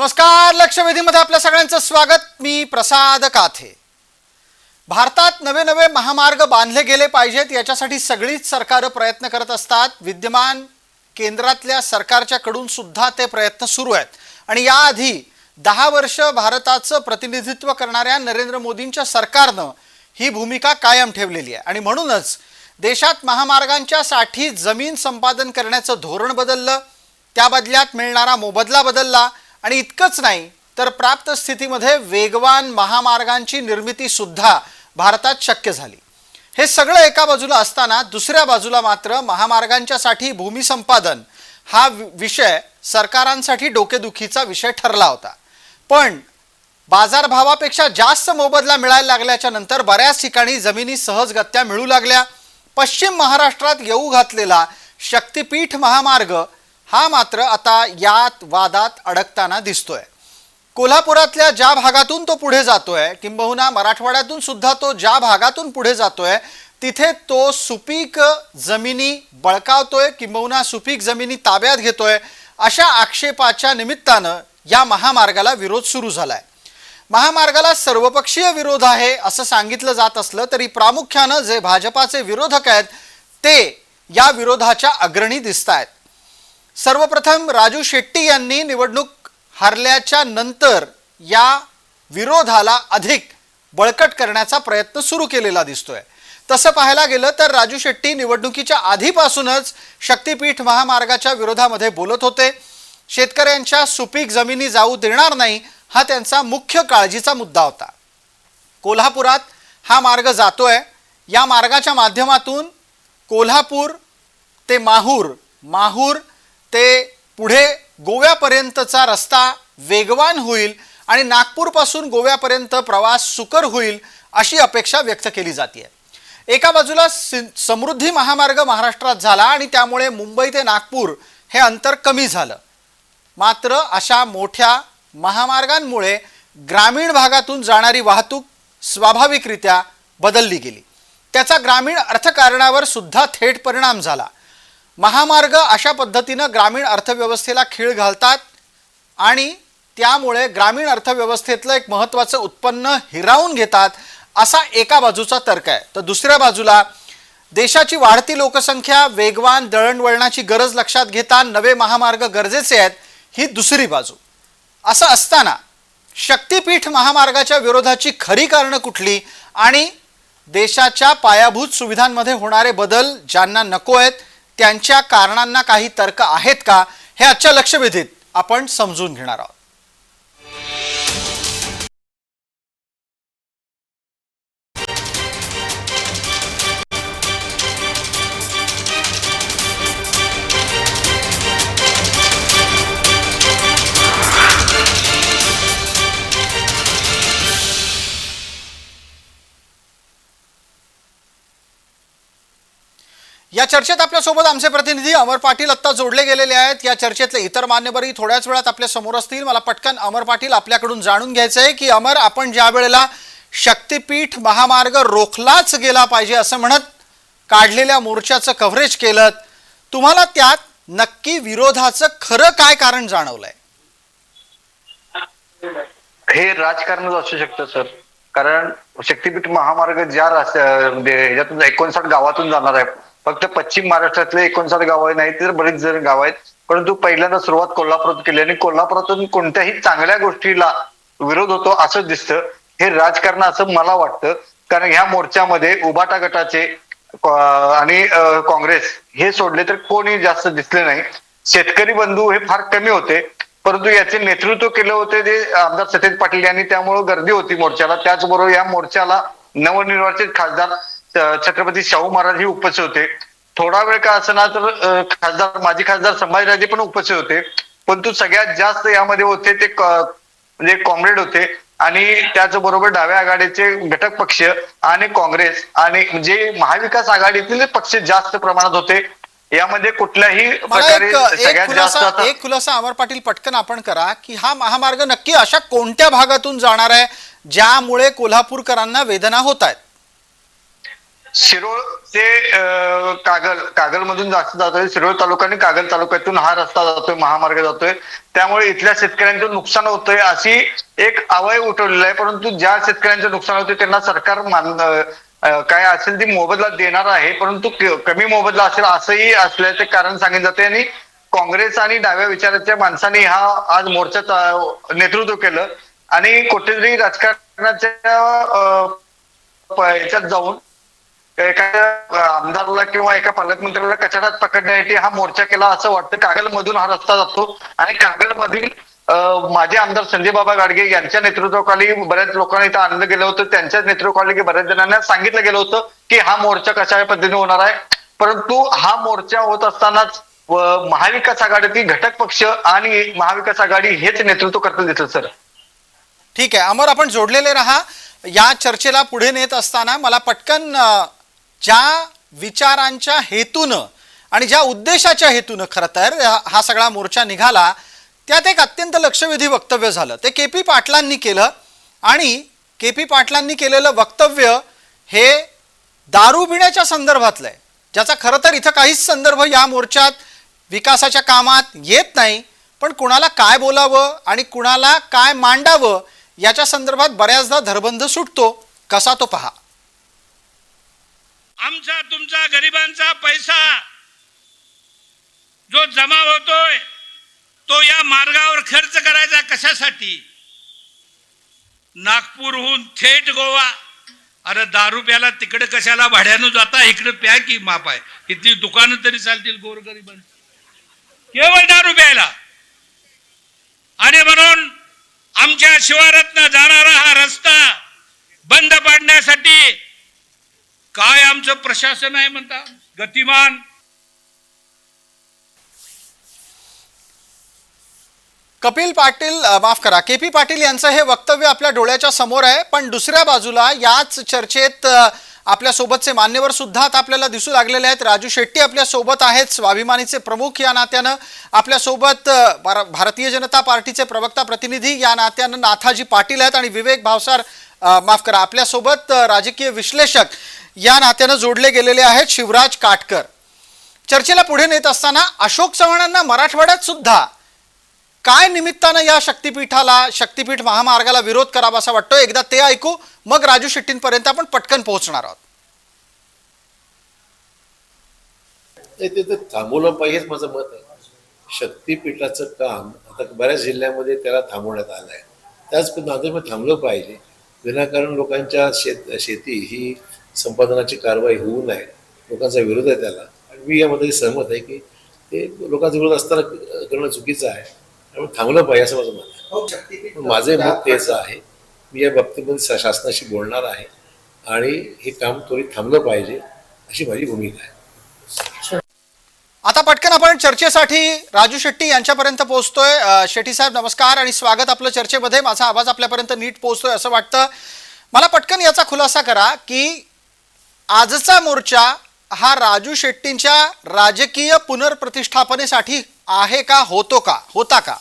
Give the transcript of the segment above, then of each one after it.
नमस्कार लक्षवेधीमध्ये आपल्या सगळ्यांचं स्वागत. मी प्रसाद काथे. भारतात नवे नवे महामार्ग बांधले गेले पाहिजेत याच्यासाठी सगळीच सरकारं प्रयत्न करत असतात. विद्यमान केंद्रातल्या सरकारच्या कडून सुद्धा ते प्रयत्न सुरू आहेत. आणि याआधी दहा वर्ष भारताचं प्रतिनिधित्व करणाऱ्या नरेंद्र मोदींच्या सरकारनं ही भूमिका कायम ठेवलेली आहे. आणि म्हणूनच देशात महामार्गांच्या साठी जमीन संपादन करण्याचं धोरण बदललं त्या बदल्यात मिळणारा मोबदला बदलला आणि इतकंच नाही तर प्राप्त स्थितीमध्ये वेगवान महामार्गांची निर्मिती सुद्धा भारतात शक्य झाली. हे सगळं एका बाजूला असताना दुसऱ्या बाजूला मात्र महामार्गांच्यासाठी भूमी संपादन हा वि- विषय सरकारांसाठी डोकेदुखीचा विषय ठरला होता. पण बाजारभावापेक्षा जास्त मोबदला मिळायला लागल्याच्या नंतर बऱ्याच ठिकाणी जमिनी सहजगत्या मिळू लागल्या. पश्चिम महाराष्ट्रात येऊ घातलेला शक्तिपीठ महामार्ग हा मात्र आता यात वादात अडकताना दिसतोय. कोल्हापुरातल्या ज्या भागातून तो पुढे जातोय किंबहुना मराठवाड्यातून सुद्धा तो ज्या भागातून पुढे जातोय तिथे तो सुपीक जमिनी बळकावतोय किंबहुना सुपीक जमिनी ताब्यात घेतोय अशा आक्षेपाच्या निमित्तानं या महामार्गाला विरोध सुरू झालाय. महामार्गाला सर्वपक्षीय विरोध आहे असं सांगितलं जात असलं तरी प्रामुख्यानं जे भाजपाचे विरोधक आहेत ते या विरोधाच्या अग्रणी दिसत आहेत सर्वप्रथम राजू शेट्टी यांनी निवडणूक हारल्याच्या नंतर या विरोधाला अधिक बळकट करण्याचा प्रयत्न सुरू केलेला दिसतोय. तसं पाहायला गेलं तर राजू शेट्टी निवडणुकीच्या आधीपासूनच शक्तीपीठ महामार्गाच्या विरोधामध्ये बोलत होते. शेतकऱ्यांच्या सुपीक जमिनी जाऊ देणार नाही हा त्यांचा मुख्य काळजीचा मुद्दा होता. कोल्हापुरात हा मार्ग जातोय. या मार्गाच्या माध्यमातून कोल्हापूर ते माहूर माहूर ते पुढे गोव्यापर्यंतचा रस्ता वेगवान होईल आणि नागपूरपासून गोव्यापर्यंत प्रवास सुकर होईल अशी अपेक्षा व्यक्त केली जाते एका बाजूला समृद्धी महामार्ग महाराष्ट्रात झाला आणि त्यामुळे मुंबई ते नागपूर हे अंतर कमी झालं. मात्र अशा मोठ्या महामार्गांमुळे ग्रामीण भागातून जाणारी वाहतूक स्वाभाविकरित्या बदलली गेली. त्याचा ग्रामीण अर्थकारणावर सुद्धा थेट परिणाम झाला. महामार्ग अशा पद्धतीनं ग्रामीण अर्थव्यवस्थेला खीळ घालतात आणि त्यामुळे ग्रामीण अर्थव्यवस्थेतलं एक महत्त्वाचं उत्पन्न हिरावून घेतात असा एका बाजूचा तर्क आहे. तर दुसऱ्या बाजूला देशाची वाढती लोकसंख्या वेगवान दळणवळणाची गरज लक्षात घेता नवे महामार्ग गरजेचे आहेत ही दुसरी बाजू. असं असताना शक्तीपीठ महामार्गाच्या विरोधाची खरी कारणं कुठली आणि देशाच्या पायाभूत सुविधांमध्ये होणारे बदल ज्यांना नको आहेत त्यांच्या कारणांना काही तर्क आहेत का? हे आजच्या लक्षवेधीत आपण समजून घेणार आहोत. या चर्चेत आपल्यासोबत आमचे प्रतिनिधी अमर पाटील आत्ता जोडले गेलेले आहेत. या चर्चेतले इतर मान्यवरही थोड्याच वेळात आपल्यासमोर असतील. मला पटकन अमर पाटील आपल्याकडून जाणून घ्यायचं आहे की अमर आपण ज्या वेळेला शक्तीपीठ महामार्ग रोखलाच गेला पाहिजे असं म्हणत काढलेल्या मोर्चाचं कव्हरेज केलं तुम्हाला त्यात नक्की विरोधाचं खरं काय कारण जाणवलंय? हे राजकारणच असू शकतं सर. कारण शक्तीपीठ महामार्ग ज्या म्हणजे ह्याच्यातून एकोणसाठ गावातून जाणार आहे फक्त पश्चिम महाराष्ट्रातले एकोणसाठ गावं नाही तर बरीच जण गाव आहेत. परंतु पहिल्यांदा सुरुवात कोल्हापुरात केली आणि कोल्हापुरातून कोणत्याही चांगल्या गोष्टीला विरोध होतो असं दिसतं. हे राजकारण असं मला वाटतं. कारण ह्या मोर्चामध्ये उबाटा गटाचे आणि काँग्रेस हे सोडले तर कोणी जास्त दिसले नाही. शेतकरी बंधू हे फार कमी होते. परंतु याचे नेतृत्व केले होते ते आमदार सतेज पाटील यांनी त्यामुळे गर्दी होती मोर्चाला. त्याचबरोबर या मोर्चाला नवनिर्वाचित खासदार छत्रपती शाहू महाराज हे उपस्थित होते. थोडा वेळ का असना तर खासदार माजी खासदार संभाजीराजे पण उपस्थित होते. परंतु सगळ्यात जास्त यामध्ये होते ते म्हणजे कॉम्रेड होते आणि त्याचबरोबर डाव्या आघाडीचे घटक पक्ष आणि काँग्रेस आणि जे महाविकास आघाडीतील पक्ष जास्त प्रमाणात होते. यामध्ये कुठल्याही प्रकारे सगळ्यात जास्त एक खुलासा अमर पाटील पटकन आपण करा की हा महामार्ग नक्की अशा कोणत्या भागातून जाणार आहे ज्यामुळे कोल्हापूरकरांना वेदना होत आहेत? शिरोळ ते कागल कागल मधून जास्त जातोय शिरोळ तालुका आणि कागल तालुक्यातून हा रस्ता जातोय महामार्ग जातोय. त्यामुळे इथल्या शेतकऱ्यांचं नुकसान होतंय अशी एक अवय उठवलेला आहे. परंतु ज्या शेतकऱ्यांचं नुकसान होतंय त्यांना सरकार मान काय असेल ती मोबदला देणार आहे. परंतु कमी मोबदला असेल असंही असल्याचे कारण सांगितलं जाते आणि काँग्रेस आणि डाव्या विचाराच्या माणसांनी हा आज मोर्चात नेतृत्व केलं. आणि कुठेतरी राजकारणाच्या याच्यात जाऊन एखाद्या आमदारला किंवा एका पालकमंत्र्याला कचड्यात पकडण्यासाठी हा मोर्चा केला असं वाटतं. कागल मधून हा रस्ता जातो. आणि कागल मधील माजी आमदार संजय बाबा गाडगे यांच्या नेतृत्वाखाली बऱ्याच लोकांना इथं आणलं गेलं होतं. त्यांच्याच नेतृत्वाखाली बऱ्याच जणांना सांगितलं गेलं होतं की हा मोर्चा कशा पद्धतीने होणार आहे. परंतु हा मोर्चा होत असतानाच महाविकास आघाडीतील घटक पक्ष आणि महाविकास आघाडी हेच नेतृत्व करताना दिसलं सर. ठीक आहे. अमर आपण जोडलेले राहा. या चर्चेला पुढे नेत असताना मला पटकन ज्या विचारांच्या हेतूनं आणि ज्या उद्देशाच्या हेतूनं खरं तर हा सगळा मोर्चा निघाला त्यात एक अत्यंत लक्षवेधी वक्तव्य झालं. ते के पी पाटलांनी केलं आणि के पी पाटलांनी केलेलं वक्तव्य हे दारू पिण्याच्या संदर्भातलं आहे ज्याचा खरं तर इथं काहीच संदर्भ या मोर्चात विकासाच्या कामात येत नाही पण कुणाला काय बोलावं आणि कुणाला काय मांडावं याच्या संदर्भात बऱ्याचदा धरबंध सुटतो. कसा तो पहा. आमचा तुमचा गरिबांचा पैसा जो जमा होतोय तो या मार्गावर खर्च करायचा कशासाठी? नागपूरहून थेट गोवा. अरे दारू प्याला तिकडे कशाला भाड्यानं जाता? इकडे प्या की माप आहे. इथली दुकानं तरी चालतील गोरगरिबांची. केवळ दारू प्यायला. आणि म्हणून आमच्या शिवारातनं जाणारा हा रस्ता बंद पाडण्यासाठी काय आमचं प्रशासन आहे म्हणता? गतिमान. कपिल पाटील माफ करा के पी पाटील यांचं हे वक्तव्य आपल्या डोळ्याच्या समोर आहे पण दुसऱ्या बाजूला याच चर्चेत आपल्यासोबतचे मान्यवर सुद्धा आता आपल्याला दिसू लागलेले आहेत. राजू शेट्टी आपल्यासोबत आहेत. स्वाभिमानीचे प्रमुख या नात्यानं आपल्यासोबत भारतीय जनता पार्टीचे प्रवक्ता प्रतिनिधी या नात्यानं नाथाजी पाटील आहेत आणि विवेक भावसार माफ करा आपल्यासोबत राजकीय विश्लेषक या नात्यानं जोडले गेलेले आहेत शिवराज काटकर. चर्चेला पुढे नेत असताना अशोक चव्हाणांना मराठवाड्यात सुद्धा काय निमित्तानं या शक्तिपीठाला शक्तिपीठ महामार्गाला विरोध करावा असा वाटतो एकदा ते ऐकू. मग राजू शेट्टींपर्यंत आपण पटकन पोहोचणार आहोत. ते ते तर थांबवलं पाहिजे हेच माझं मत आहे. शक्तीपीठाचं काम आता बऱ्याच जिल्ह्यामध्ये त्याला थांबवण्यात आलं आहे. त्याच नांदेडमध्ये थांबलं पाहिजे. विनाकारण लोकांच्या शेत शेती ही संपादनाची कारवाई होऊ नये. लोकांचा विरोध आहे त्याला. आणि मी यामध्ये सहमत आहे की ते लोकांचा विरोध असताना करणं चुकीचं आहे. त्यामुळे थांबलं पाहिजे असं माझं मत आहे. पण माझे मत तेच आहे. मी या बाबतीमध्ये शासनाशी बोलणार आहे आणि हे काम त्वरित थांबलं पाहिजे अशी माझी भूमिका आहे. आता पटकन आपण चर्चेसाठी राजू शेट्टी यांच्यापर्यंत पोहोचतोय. शेट्टी साहेब नमस्कार आणि स्वागत आपलं चर्चेमध्ये. माझा आवाज आपल्यापर्यंत नीट पोहोचतोय असं वाटतं. मला पटकन याचा खुलासा करा की आजचा मोर्चा हा राजू शेट्टींच्या राजकीय पुनर्प्रतिष्ठापनेसाठी आहे का होतो का होता का?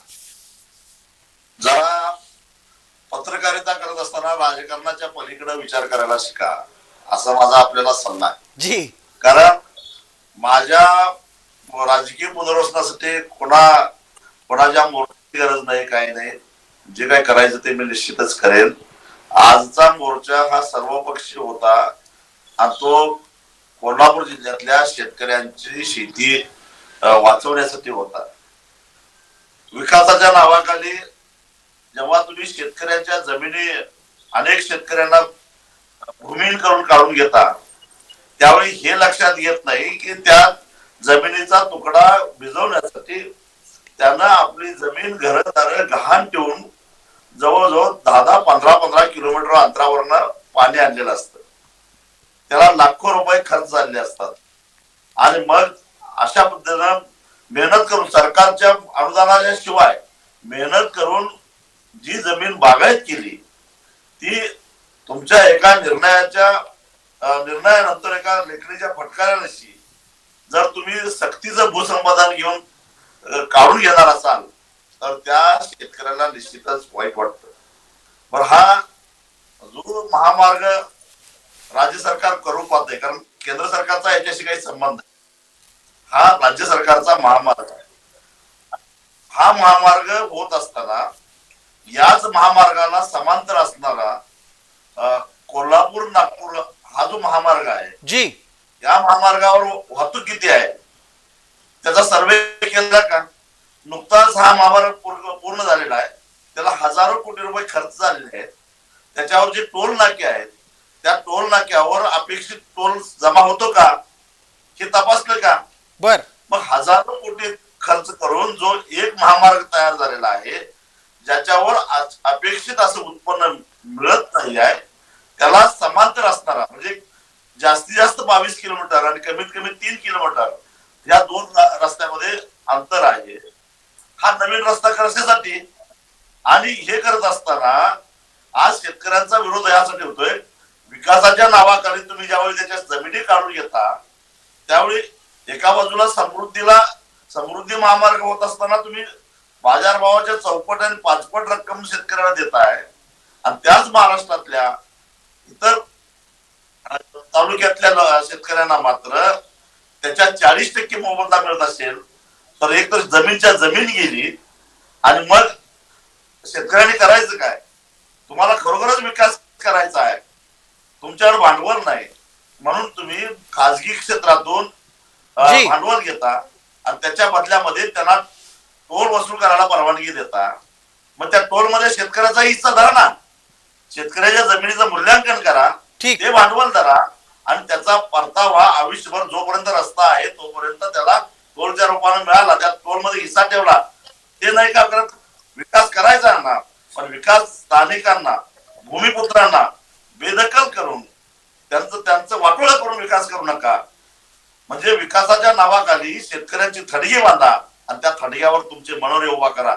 जरा पत्रकारिता करत असताना राजकारणाच्या पलीकडे विचार करायला शिका. असा माझा आपल्याला सल्ला आहे. जी. कारण माझ्या राजकीय पुनर्वसनासाठी कोणा कोणाच्या मोर्चाची गरज नाही काही नाही. जे काय करायचं ते मी निश्चितच करेन. आजचा मोर्चा हा सर्वपक्षीय होता. आणि तो कोल्हापूर जिल्ह्यातल्या शेतकऱ्यांची शेती वाचवण्यासाठी होता. विकासाच्या नावाखाली जेव्हा तुम्ही शेतकऱ्यांच्या जमिनी अनेक शेतकऱ्यांना भूमीन करून काढून घेता त्यावेळी हे लक्षात येत नाही की त्या जमिनीचा तुकडा भिजवण्यासाठी त्यांना आपली जमीन घरदार गहाण ठेवून जवळजवळ दहा दहा पंधरा पंधरा किलोमीटर अंतरावरनं पाणी आणलेलं असतं. त्याला लाखो रुपये खर्च झाले असतात. आणि मग अशा पद्धतीनं मेहनत करून सरकारच्या अनुदानाच्या शिवाय मेहनत करून जी जमीन बागायत केली ती तुमच्या एका निर्णयाच्या निर्णयानंतर एका लेखणीच्या फटकाऱ्यानशी जर तुम्ही सक्तीचं भूसंपादन घेऊन काढून घेणार असाल तर त्या शेतकऱ्याला निश्चितच वाईट वाटत. पण हा जो महामार्ग राज्य सरकार करू पाहते कारण केंद्र सरकारचा याच्याशी काही संबंध नाही. हा राज्य सरकारचा महामार्ग आहे. हा महामार्ग होत असताना याच महामार्गाला समांतर असणारा कोल्हापूर नागपूर हा जो महामार्ग आहे जी. या महामार्गावर वाहतूक किती आहे? त्याचा सर्वे केला का? नुकताच हा महामार्ग पूर्ण पूर्ण झालेला आहे. त्याला हजारो कोटी रुपये खर्च झालेले आहेत. त्याच्यावर जे टोल नाके आहेत त्या टोल नाक्यावर अपेक्षित टोल जमा होतो का? हे तपासलं का? बर. मग हजारो कोटी खर्च करून जो एक महामार्ग तयार झालेला आहे ज्याच्यावर अपेक्षित असं उत्पन्न मिळत नाही आहे त्याला समांतर असणारा म्हणजे जास्तीत जास्त बावीस किलोमीटर आणि कमीत कमी तीन किलोमीटर या दोन रस्त्यामध्ये अंतर आहे. हा नवीन रस्ता कशासाठी? आणि हे करत असताना आज शेतकऱ्यांचा विरोध यासाठी होतोय. विकासाच्या नावाखाली तुम्ही ज्यावेळी त्याच्या जमिनी काढून घेता त्यावेळी एका बाजूला समृद्धीला समृद्धी महामार्ग होत असताना तुम्ही बाजारभावाच्या चौपट आणि पाचपट रक्कम शेतकऱ्याला देताय आणि त्याच महाराष्ट्रातल्या इतर तालुक्यातल्या शेतकऱ्यांना मात्र त्याच्या चाळीस टक्के मोबदला मिळत असेल तर एक तर जमीनच्या जमीन गेली आणि मग शेतकऱ्यांनी करायचं काय? तुम्हाला खरोखरच विकास करायचा आहे. तुमच्याकडे भांडवल नाही. म्हणून तुम्ही खाजगी क्षेत्रातून. भांडवल घेता आणि त्याच्या बदल्यामध्ये त्यांना टोल वसूल करायला परवानगी देता. मग त्या टोलमध्ये शेतकऱ्याचा हिस्सा धरा ना. शेतकऱ्याच्या जमिनीचं मूल्यांकन करा. ते भांडवल धरा आणि त्याचा परतावा आयुष्यभर जोपर्यंत रस्ता आहे तोपर्यंत त्याला टोलच्या रूपाने मिळाला. त्या टोलमध्ये हिस्सा ठेवला. ते नाही का करत? विकास करायचा ना पण विकास स्थानिकांना भूमिपुत्रांना बेदखल करून त्यांचं त्यांचं वाटोळं करून विकास करू नका. म्हणजे विकासाच्या नावाखाली शेतकऱ्यांची थडगी बांधा. आणि त्या थडग्यावर तुमचे मनोरे उभा करा.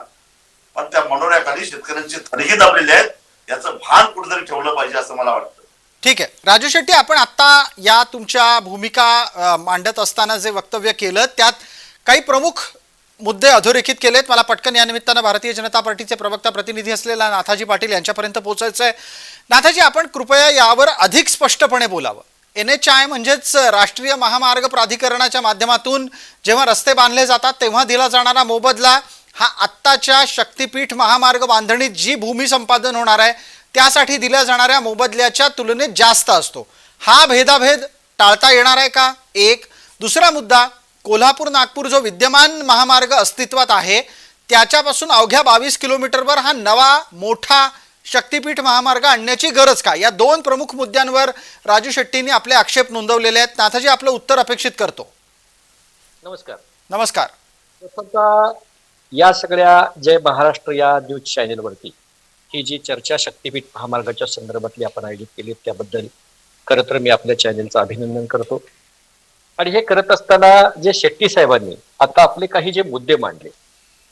पण त्या मनोऱ्याखाली शेतकऱ्यांची थडगी दाबलेली आहेत याचं भान कुठेतरी ठेवलं पाहिजे असं मला वाटतं. ठीक आहे. राजू शेट्टी आपण आत्ता या तुमच्या भूमिका मांडत असताना जे वक्तव्य केलं त्यात काही प्रमुख मुद्दे अधोरेखित केलेत. मला पटकन या निमित्तानं भारतीय जनता पार्टीचे प्रवक्ता प्रतिनिधी असलेला नाथाजी पाटील यांच्यापर्यंत पोहोचायचं आहे नाथाजी आपण कृपया यावर अधिक स्पष्टपणे बोलावं. एन एच आय म्हणजेच राष्ट्रीय महामार्ग प्राधिकरणाच्या माध्यमातून जेव्हा रस्ते बांधले जातात तेव्हा दिला जाणारा मोबदला हा आत्ताच्या शक्तीपीठ महामार्ग बांधणीत जी भूमी संपादन होणार आहे त्यासाठी दिल्या जाणाऱ्या मोबदल्याच्या तुलनेत जास्त असतो. हा भेदाभेद टाळता येणार आहे का? एक. दुसरा मुद्दा कोल्हापूर नागपूर जो विद्यमान महामार्ग अस्तित्वात आहे त्याच्यापासून अवघ्या बावीस किलोमीटरवर हा नवा मोठा शक्तीपीठ महामार्ग आणण्याची गरज का या दोन प्रमुख मुद्द्यांवर राजू शेट्टींनी आपले आक्षेप नोंदवलेले आहेत. नाथाजी आपलं उत्तर अपेक्षित करतो. नमस्कार. नमस्कार. या सगळ्या जय महाराष्ट्र या न्यूज चॅनेलवरती ही जी चर्चा शक्तीपीठ महामार्गाच्या संदर्भातली आपण आयोजित केली त्याबद्दल खरं तर मी आपल्या चॅनेलचं अभिनंदन करतो. आणि हे करत असताना जे शेट्टी साहेबांनी आता आपले काही जे मुद्दे मांडले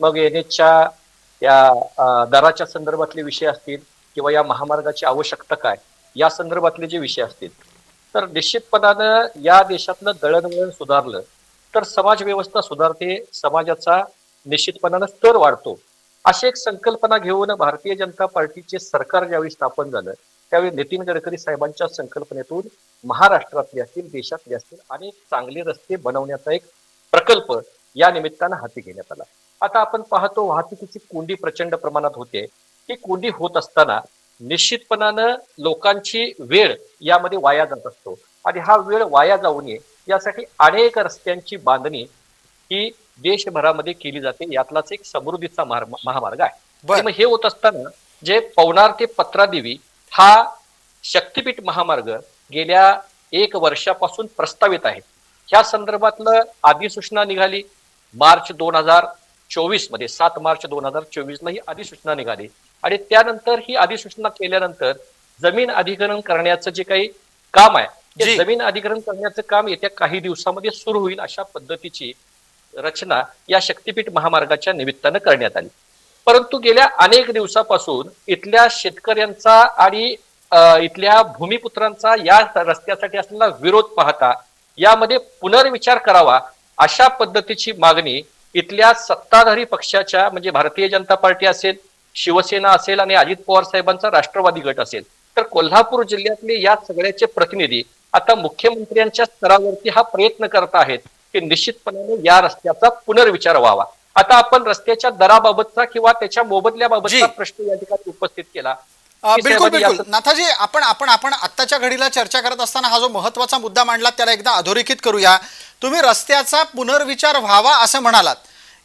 मग एनएचच्या या दराच्या संदर्भातले विषय असतील किंवा या महामार्गाची आवश्यकता काय या संदर्भातले जे विषय असतील. तर निश्चितपणानं या देशातलं दळणवळण सुधारलं तर समाज व्यवस्था सुधारते समाजाचा निश्चितपणानं स्तर वाढतो. अशी एक संकल्पना घेऊन भारतीय जनता पार्टीचे सरकार ज्यावेळी स्थापन झालं त्यावेळी नितीन गडकरी साहेबांच्या संकल्पनेतून महाराष्ट्रातले असतील देशातले असतील अनेक चांगले रस्ते बनवण्याचा एक प्रकल्प या निमित्तानं हाती घेण्यात आला. आता आपण पाहतो वाहतुकीची कोंडी प्रचंड प्रमाणात होते. ही कोंडी होत असताना निश्चितपणानं लोकांची वेळ यामध्ये वाया जात असतो. आणि हा वेळ वाया जाऊ नये यासाठी अनेक रस्त्यांची बांधणी ही देशभरामध्ये केली जाते. यातलाच एक समृद्धीचा मार- महामार्ग आहे. मग हे होत असताना जे पवनार ते पत्रादेवी हा शक्तीपीठ महामार्ग गेल्या एक वर्षापासून प्रस्तावित आहे. ह्या संदर्भातलं अधिसूचना निघाली. मार्च दोन हजार चोवीसमध्ये सात मार्च दोन हजार चोवीस ला ही अधिसूचना निघाली आणि त्यानंतर ही अधिसूचना केल्यानंतर जमीन अधिग्रहण करण्याचं जे काही काम आहे. ते जमीन अधिग्रहण करण्याचं काम येत्या काही दिवसामध्ये सुरू होईल अशा पद्धतीची रचना या शक्तीपीठ महामार्गाच्या निमित्तानं करण्यात आली परंतु गेल्या अनेक दिवसापासून इथल्या शेतकऱ्यांचा आणि इथल्या भूमिपुत्रांचा या रस्त्यासाठी असलेला विरोध पाहता यामध्ये पुनर्विचार करावा अशा पद्धतीची मागणी इथल्या सत्ताधारी पक्षाच्या म्हणजे भारतीय जनता पार्टी असेल शिवसेना असेल आणि अजित पवार साहेबांचा राष्ट्रवादी गट असेल तर कोल्हापूर जिल्ह्यातले या सगळ्याचे प्रतिनिधी आता मुख्यमंत्र्यांच्या स्तरावरती हा प्रयत्न करत आहेत की निश्चितपणाने या रस्त्याचा पुनर्विचार व्हावा आता आपण रस्त्याच्या दराबाबतचा किंवा त्याच्या. मोबदल्याबाबतचा प्रश्न या ठिकाणी उपस्थित केला बिलकुल बिलकुल. नाथाजी आपण आपण आपण आत्ताच्या घडीला चर्चा करत असताना हा जो महत्त्वाचा मुद्दा मांडला त्याला एकदा अधोरेखित करूया. तुम्ही रस्त्याचा पुनर्विचार व्हावा असं म्हणालात.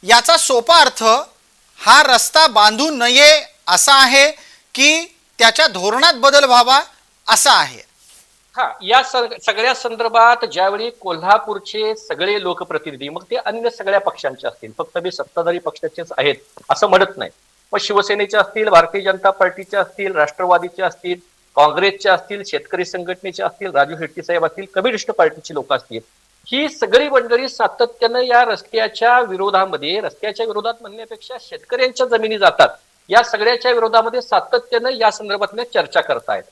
याचा सोपा अर्थ हा रस्ता बांधू नये असा आहे की त्याच्या धोरणात बदल व्हावा असा आहे? हा या सग- सगळ्या संदर्भात ज्यावेळी कोल्हापूरचे सगळे लोकप्रतिनिधी मग ते अन्य सगळ्या पक्षांचे असतील फक्त मी सत्ताधारी पक्षाचेच आहेत असं म्हणत नाही मग शिवसेनेचे असतील भारतीय जनता पार्टीचे असतील राष्ट्रवादीचे असतील काँग्रेसचे असतील शेतकरी संघटनेचे असतील राजू शेट्टी साहेब असतील कम्युनिस्ट पार्टीची लोक असतील. ही सगळी मंडळी सातत्यानं या रस्त्याच्या विरोधामध्ये रस्त्याच्या विरोधात म्हणण्यापेक्षा शेतकऱ्यांच्या जमिनी जातात. या सगळ्याच्या विरोधामध्ये सातत्यानं या संदर्भातल्या चर्चा करतायत.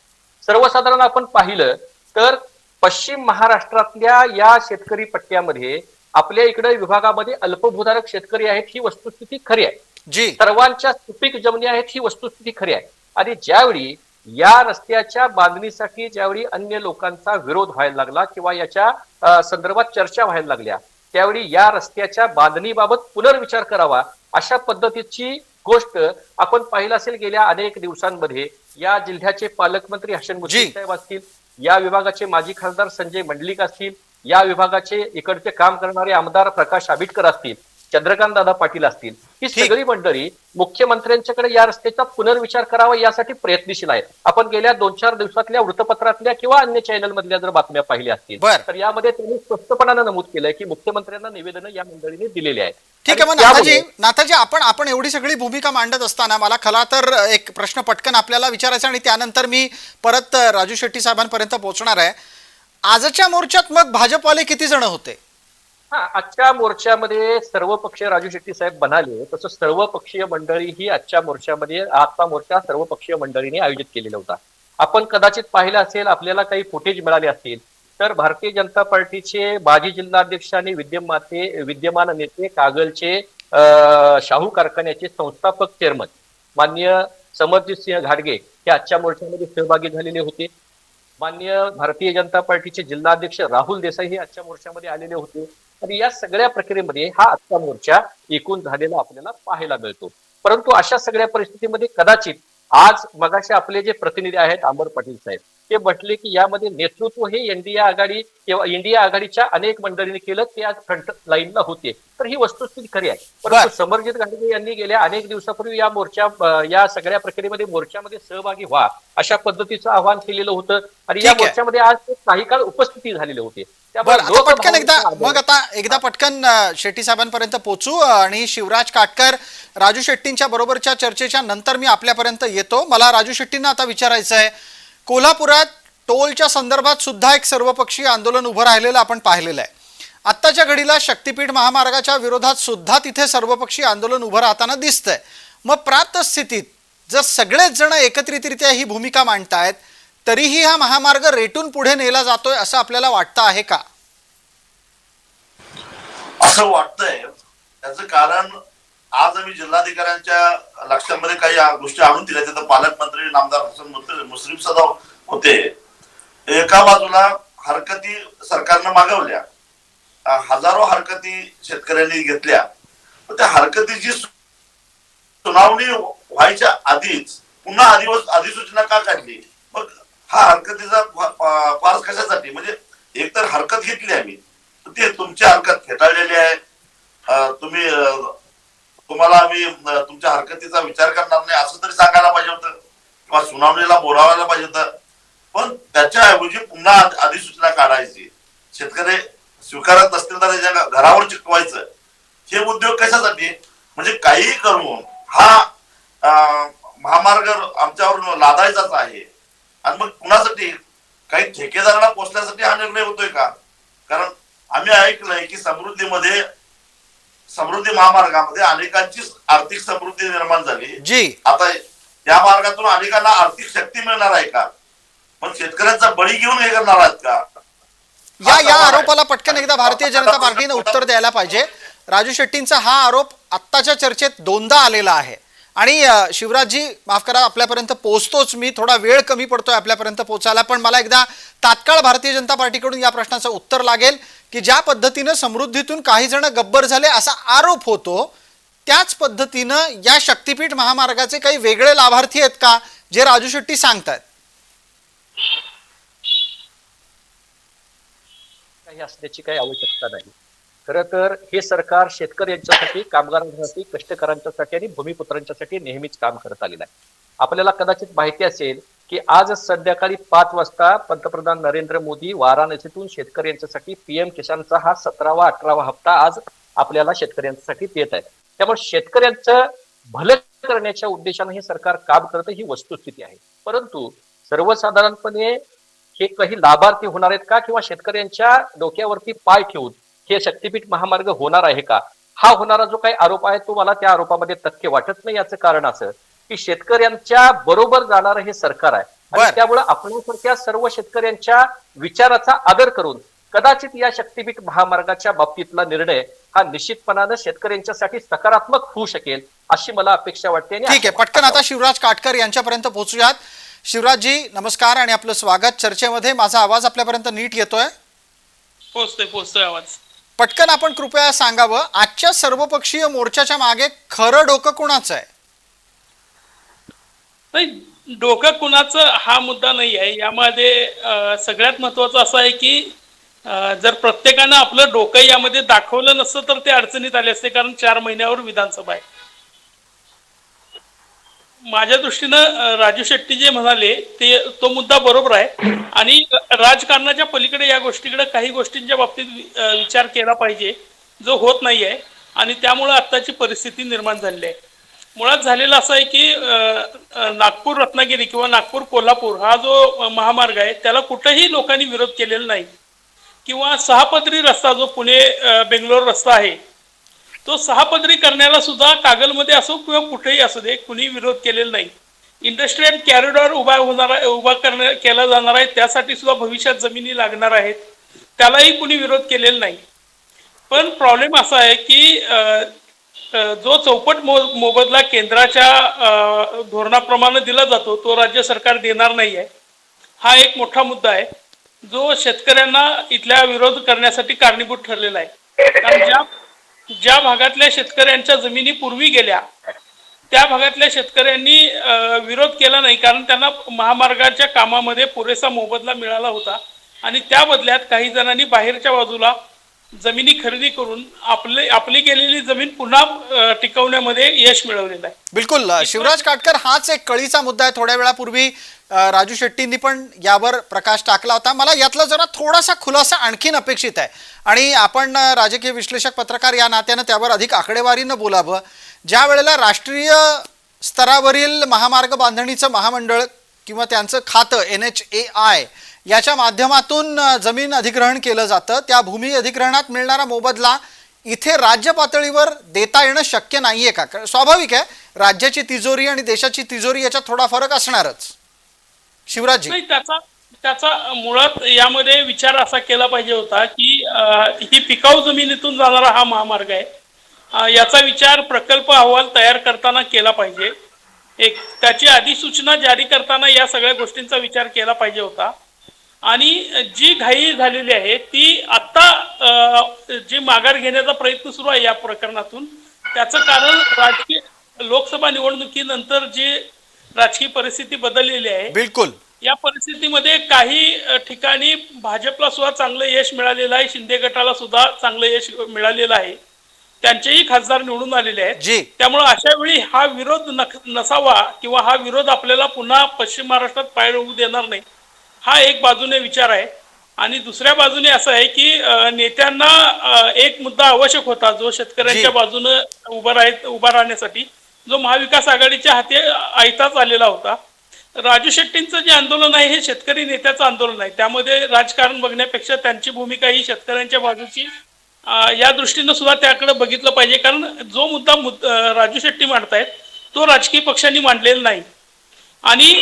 सर्वसाधारण आपण पाहिलं तर पश्चिम महाराष्ट्रातल्या या शेतकरी पट्ट्यामध्ये आपल्या इकडे विभागामध्ये अल्पभूधारक शेतकरी आहेत ही वस्तुस्थिती खरी आहे. जी. सर्वांच्या सुपीक जमिनी आहेत ही वस्तुस्थिती खरी आहे. आणि ज्यावेळी या रस्त्याच्या बांधणीसाठी ज्यावेळी अन्य लोकांचा विरोध व्हायला लागला किंवा याच्या संदर्भात चर्चा व्हायला लागल्या त्यावेळी या रस्त्याच्या बांधणीबाबत पुनर्विचार करावा अशा पद्धतीची गोष्ट आपण पाहिलं असेल गेल्या अनेक दिवसांमध्ये. या जिल्ह्याचे पालकमंत्री हसन. मुश्रीफ साहेब असतील या विभागाचे माजी खासदार संजय मंडलिक असतील या विभागाचे इकडचे काम करणारे आमदार प्रकाश आबिटकर असतील चंद्रकांत दादा पाटील असतील ही. सगळी मंडळी मुख्यमंत्र्यांच्याकडे या रस्त्याचा पुनर्विचार करावा यासाठी प्रयत्नशील आहेत आपण गेल्या दोन चार दिवसातल्या वृत्तपत्रातल्या किंवा अन्य चॅनल मधल्या जर बातम्या पाहिल्या असतील. तर यामध्ये त्यांनी स्पष्टपणानं नमूद केलंय की मुख्यमंत्र्यांना निवेदनं या मंडळीने दिलेली आहेत ठीक आहे मग नाथाजी नाथाजी आपण आपण एवढी सगळी भूमिका मांडत असताना मला खला तर एक प्रश्न पटकन आपल्याला विचारायचा आणि त्यानंतर मी परत राजू शेट्टी साहेबांपर्यंत पोहोचणार आहे आजच्या मोर्चात मग भाजपवाले किती जण होते हा आजच्या मोर्चामध्ये सर्व पक्षीय राजू शेट्टी साहेब म्हणाले तसं सर्व पक्षीय मंडळी ही आजच्या मोर्चामध्ये आजचा मोर्चा सर्व पक्षीय मंडळीने आयोजित केलेला होता. आपण कदाचित पाहिलं असेल आपल्याला काही फुटेज मिळाले असतील तर भारतीय जनता पार्टीचे माजी जिल्हाध्यक्ष आणि विद्यमाते विद्यमान नेते कागलचे अं, शाहू कारखान्याचे संस्थापक चेअरमन मान्य समरजित सिंह घाडगे हे आजच्या मोर्चामध्ये सहभागी झालेले होते. मान्य भारतीय जनता पार्टीचे जिल्हाध्यक्ष राहुल देसाई हे आजच्या मोर्चामध्ये आलेले होते. आणि या सगळ्या प्रक्रियेमध्ये हा आजचा मोर्चा एकूण झालेला आपल्याला पाहायला मिळतो. परंतु अशा सगळ्या परिस्थितीमध्ये कदाचित आज मगाशी आपले जे प्रतिनिधी आहेत अमर पाटील साहेब ते म्हटले की यामध्ये नेतृत्व हे एनडीए आघाडी किंवा इंडिया आघाडीच्या अनेक मंडळींनी केलं ते आज फ्रंट लाईनला होते. तर ही वस्तुस्थिती खरी आहे. परंतु. समरजित गांधी यांनी गेल्या अनेक दिवसापूर्वी या मोर्चा या सगळ्या प्रक्रियेमध्ये मोर्चामध्ये सहभागी व्हा अशा पद्धतीचं आवाहन केलेलं होतं. आणि या. मोर्चामध्ये आज काही काळ उपस्थिती झालेले होते. बरं आता पटकन एकदा मग आता एकदा पटकन शेट्टी साहेबांपर्यंत पोचू. आणि शिवराज काटकर राजू शेट्टींच्या बरोबरच्या चर्चेच्या नंतर मी आपल्यापर्यंत येतो. मला राजू शेट्टींना आता विचारायचं आहे. कोल्हापुरात टोलच्या संदर्भात सुद्धा एक सर्वपक्षीय आंदोलन उभं राहिलेलं आपण पाहिलेलं आहे. आत्ताच्या घडीला शक्तीपीठ महामार्गाच्या विरोधात सुद्धा तिथे सर्वपक्षीय आंदोलन उभं राहताना दिसतंय. मग प्राप्त स्थितीत जर सगळेच जण एकत्रितरित्या ही भूमिका मांडतायत तरीही हा महामार्ग रेटून पुढे नेला जातोय असं आपल्याला वाटतं आहे का? असं वाटतंय. त्याचं कारण आज आम्ही जिल्हाधिकाऱ्यांच्या लक्षामध्ये काही गोष्टी आणून दिल्या. तिथं पालकमंत्री नामदार हसन मुत- मुश्रीफ सदा होते. एका बाजूला हरकती सरकारनं मागवल्या. हजारो हरकती शेतकऱ्यांनी घेतल्या. त्या हरकतीची सुनावणी व्हायच्या आधीच पुन्हा अधिव अधिसूचना का काढली? हा हरकतीचा पास फार कशासाठी? म्हणजे एकतर हरकत घेतली आम्ही ते तुमची हरकत फेटाळलेली आहे. तुम्ही तुम्हाला आम्ही तुमच्या हरकतीचा विचार करणार नाही असं तरी सांगायला पाहिजे होतं. किंवा सुनावणीला बोलावायला पाहिजे होतं. पण त्याच्याऐवजी पुन्हा अधिसूचना काढायची. शेतकरी स्वीकारत नसतील तर त्याच्या घरावर चिकवायचं हे उद्योग कशासाठी? म्हणजे काहीही करून हा महामार्ग आमच्यावर लादायचाच आहे. आणि मग कुणासाठी? काही ठेकेदारांना पोचण्यासाठी हा निर्णय होतोय का? कारण आम्ही ऐकलंय की समृद्धीमध्ये समृद्धी महामार्गामध्ये अनेकांची आर्थिक समृद्धी निर्माण झाली. जी. आता या मार्गातून अनेकांना आर्थिक शक्ती मिळणार आहे का? पण शेतकऱ्यांचा बळी घेऊन हे करणार आहेत का? या या. आरोपाला पटकन एकदा भारतीय जनता पार्टीने उत्तर द्यायला पाहिजे. राजू शेट्टींचा हा आरोप आत्ताच्या चर्चेत दोनदा आलेला आहे. आणि शिवराजजी माफ करा आपल्यापर्यंत पोहोचतोच. मी थोडा वेळ कमी पडतोय आपल्यापर्यंत पोहोचायला पण मला एकदा तात्काळ भारतीय जनता पार्टीकडून या प्रश्नाचं उत्तर लागेल की ज्या पद्धतीनं समृद्धीतून काही जण गब्बर झाले असा आरोप होतो त्याच पद्धतीनं या शक्तीपीठ महामार्गाचे काही वेगळे लाभार्थी आहेत का जे राजू शेट्टी सांगतात काही असण्याची काही आवश्यकता नाही. खरं तर हे सरकार शेतकऱ्यांच्यासाठी कामगारांसाठी कष्टकऱ्यांच्यासाठी आणि भूमिपुत्रांच्यासाठी नेहमीच काम करत आलेलं आहे. आपल्याला कदाचित माहिती असेल की आज संध्याकाळी पाच वाजता पंतप्रधान नरेंद्र मोदी वाराणसीतून शेतकऱ्यांच्यासाठी पीएम किसानचा हा सतरावा अठरावा हप्ता आज आपल्याला शेतकऱ्यांसाठी देत आहे त्यामुळे शेतकऱ्यांचं भलं करण्याच्या उद्देशाने हे सरकार काम करतं ही वस्तुस्थिती आहे. परंतु सर्वसाधारणपणे हे काही लाभार्थी होणार आहेत का किंवा शेतकऱ्यांच्या डोक्यावरती पाय ठेवून हे शक्तीपीठ महामार्ग होणार आहे का? हा होणारा जो काही आरोप आहे तो मला त्या आरोपामध्ये तथ्य वाटत नाही याचं कारण असं की शेतकऱ्यांच्या बरोबर जाणारं हे सरकार आहे. त्यामुळे आपल्यासारख्या सर्व शेतकऱ्यांच्या विचाराचा आदर करून कदाचित या शक्तीपीठ महामार्गाच्या बाबतीतला निर्णय हा निश्चितपणानं शेतकऱ्यांच्यासाठी सकारात्मक होऊ शकेल अशी मला अपेक्षा वाटते आणि ठीक आहे पटकन आता शिवराज काटकर यांच्यापर्यंत पोहोचूयात. शिवराजजी नमस्कार आणि आपलं स्वागत. चर्चेमध्ये माझा आवाज आपल्यापर्यंत नीट येतोय? पोचतोय पोचतोय आवाज. पटकन आपण कृपया सांगावं आजच्या सर्वपक्षीय मोर्चाच्या मागे खरं डोकं कुणाचं आहे? नाही डोकं कुणाचं हा मुद्दा नाही आहे. यामध्ये सगळ्यात महत्वाचं असं आहे की जर प्रत्येकानं आपलं डोकं यामध्ये दाखवलं नसतं तर ते अडचणीत आले असते कारण चार महिन्यावर विधानसभा आहे. माझ्या दृष्टीनं राजू शेट्टी जे म्हणाले ते तो मुद्दा बरोबर आहे. आणि राजकारणाच्या पलीकडे या गोष्टीकडे काही गोष्टींच्या बाबतीत वि- विचार केला पाहिजे जो होत नाही आहे आणि त्यामुळं आत्ताची परिस्थिती निर्माण झालेली आहे. मुळात झालेलं असं आहे की नागपूर रत्नागिरी किंवा नागपूर कोल्हापूर हा जो महामार्ग आहे त्याला कुठेही लोकांनी विरोध केलेला नाही. किंवा सहापदरी रस्ता जो पुणे बेंगलोर रस्ता आहे तो सहापदरी करण्याला सुद्धा कागलमध्ये असो किंवा कुठेही असू दे कुणी विरोध केलेला नाही. इंडस्ट्रियल कॅरिडॉर उभा होणार उभा करण्या केला जाणार आहे त्यासाठी सुद्धा भविष्यात जमिनी लागणार आहेत. त्यालाही कुणी विरोध केलेला नाही. पण प्रॉब्लेम असा आहे की जो चौपट मो मोबदला केंद्राच्या अं, धोरणाप्रमाणे दिला जातो तो राज्य सरकार देणार नाही आहे हा एक मोठा मुद्दा आहे. जो शेतकऱ्यांना इथल्या विरोध करण्यासाठी कारणीभूत ठरलेला आहे. कारण ज्या ज्या भागातल्या शेतकऱ्यांच्या जमिनी पूर्वी गेल्या त्या भागातल्या शेतकऱ्यांनी विरोध केला नाही कारण त्यांना महामार्गाच्या कामामध्ये पुरेसा मोबदला मिळाला होता. आणि त्या बदल्यात काही जणांनी बाहेरच्या बाजूला जमिनी खरेदी करून आपले आपली गेलेली जमीन पुन्हा टिकवण्यामध्ये यश मिळवलेलं आहे. बिलकुल. शिवराज काटकर हाच एक कळीचा मुद्दा आहे. थोड्या वेळापूर्वी राजू शेट्टींनी पण यावर प्रकाश टाकला होता. मला यातला जरा थोडासा खुलासा आणखीन अपेक्षित आहे. आणि आपण राजकीय विश्लेषक पत्रकार या नात्यानं त्यावर अधिक आकडेवारीनं बोलावं. ज्या वेळेला राष्ट्रीय स्तरावरील महामार्ग बांधणीचं महामंडळ किंवा त्यांचं खातं एन एच ए आय याच्या माध्यमातून जमीन अधिग्रहण केलं जातं. त्या भूमी अधिग्रहणात मिळणारा मोबदला इथे राज्य पातळीवर देता येणं शक्य नाहीये का? स्वाभाविक आहे राज्याची तिजोरी आणि देशाची तिजोरी याच्यात थोडा फरक असणारच. शिवराजी त्याचा त्याचा मुळात यामध्ये विचार असा केला पाहिजे होता की अं, ही पिकाऊ जमिनीतून जाणारा हा महामार्ग आहे. याचा विचार प्रकल्प अहवाल तयार करताना केला पाहिजे. एक त्याची अधिसूचना जारी करताना या सगळ्या गोष्टींचा विचार केला पाहिजे होता. आणि जी घाई झालेली आहे ती आत्ता अं, जी माघार घेण्याचा प्रयत्न सुरू आहे या प्रकरणातून त्याचं कारण राजकीय लोकसभा निवडणुकीनंतर जी राजकीय परिस्थिती बदललेली आहे बिलकुल. या परिस्थितीमध्ये काही ठिकाणी भाजपला सुद्धा चांगलं यश मिळालेलं आहे शिंदे गटाला सुद्धा चांगलं यश मिळालेलं आहे. त्यांचेही खासदार निवडून आलेले आहेत. त्यामुळे अशा वेळी हा विरोध नसावा किंवा हा विरोध आपल्याला पुन्हा पश्चिम महाराष्ट्रात पाय होऊ देणार नाही. हा एक बाजूने विचार आहे. आणि दुसऱ्या बाजूने असं आहे की नेत्यांना एक मुद्दा आवश्यक होता जो शेतकऱ्यांच्या. बाजूने उभा राह उभा राहण्यासाठी. जो महाविकास आघाडीच्या हाती आयताच आलेला होता. राजू शेट्टींचं जे आंदोलन आहे हे शेतकरी नेत्याचं आंदोलन आहे. त्यामध्ये राजकारण बघण्यापेक्षा त्यांची भूमिका ही शेतकऱ्यांच्या बाजूची या दृष्टीनं सुद्धा त्याकडे बघितलं पाहिजे. कारण जो मुद्दा मुद- राजू शेट्टी मांडतायत तो राजकीय पक्षांनी मांडलेला नाही. आणि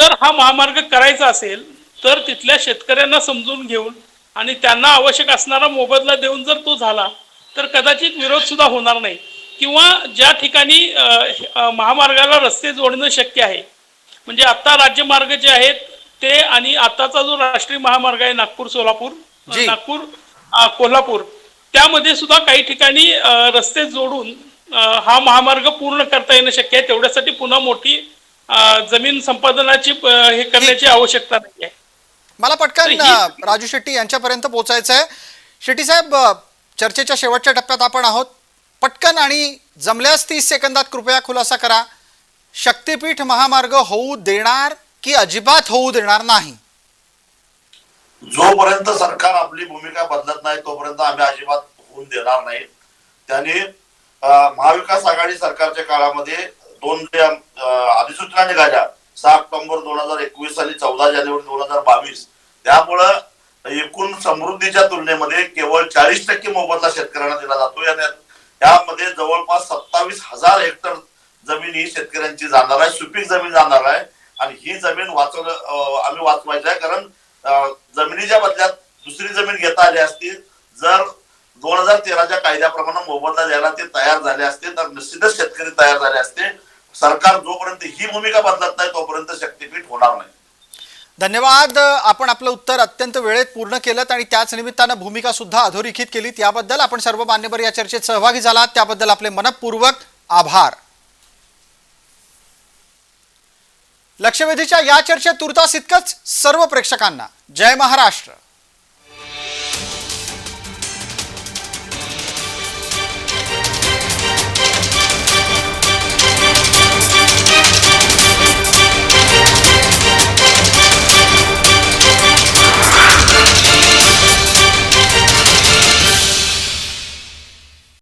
जर हा महामार्ग करायचा असेल तर तिथल्या शेतकऱ्यांना समजून घेऊन आणि त्यांना आवश्यक असणारा मोबदला देऊन जर तो झाला तर कदाचित विरोध सुद्धा होणार नाही. किंवा ज्या ठिकाणी महामार्गाला रस्ते जोडणं शक्य आहे म्हणजे आता राज्यमार्ग जे आहेत ते आणि आताचा जो राष्ट्रीय महामार्ग आहे नागपूर सोलापूर. नागपूर कोल्हापूर त्यामध्ये सुद्धा काही ठिकाणी रस्ते जोडून हा महामार्ग पूर्ण करता येणं शक्य आहे. तेवढ्यासाठी पुन्हा मोठी जमीन संपादनाची हे करण्याची आवश्यकता नाही आहे. मला पटकन राजू शेट्टी यांच्यापर्यंत पोहोचायचं आहे शेट्टी साहेब चर्चेच्या शेवटच्या टप्प्यात आपण आहोत. पटकन आणि जमल्यास तीस सेकंदात कृपया खुलासा करा. शक्तीपीठ महामार्ग होऊ देणार की अजिबात होऊ देणार नाही? जोपर्यंत सरकार आपली भूमिका बदलत नाही तोपर्यंत आम्ही अजिबात होऊन देणार नाही. त्यांनी महाविकास आघाडी सरकारच्या काळामध्ये दोन अधिसूचना निघाल्या सहा ऑक्टोबर दोन हजार एकवीस आणि चौदा जानेवारी दोन हजार बावीस त्यामुळं एकूण समृद्धीच्या तुलनेमध्ये केवळ चाळीस टक्के मोबदला शेतकऱ्यांना दिला जातो यामध्ये जवळपास सत्तावीस हजार हेक्टर जमीन ही शेतकऱ्यांची जाणार आहे सुपीक जमीन जाणार आहे. आणि ही जमीन वाचवलं आम्ही वाचवायची आहे. कारण जमिनीच्या बदल्यात दुसरी जमीन घेता आली असती. जर दोन हजार तेराच्या कायद्याप्रमाणे मोबदला द्यायला ते तयार झाले असते तर निश्चितच शेतकरी तयार झाले असते. सरकार जोपर्यंत ही भूमिका बदलत नाही तोपर्यंत शक्तीपीठ होणार नाही. धन्यवाद. आपण आपलं उत्तर अत्यंत वेळेत पूर्ण केलं आणि त्याच निमित्तानं भूमिका सुद्धा अधोरेखित केलीत. याबद्दल आपण सर्व मान्यवर या चर्चेत सहभागी झालात. त्याबद्दल आपले मनपूर्वक आभार. लक्षवेधीच्या या चर्चेत तुर्तास इतकंच सर्व प्रेक्षकांना. जय महाराष्ट्र.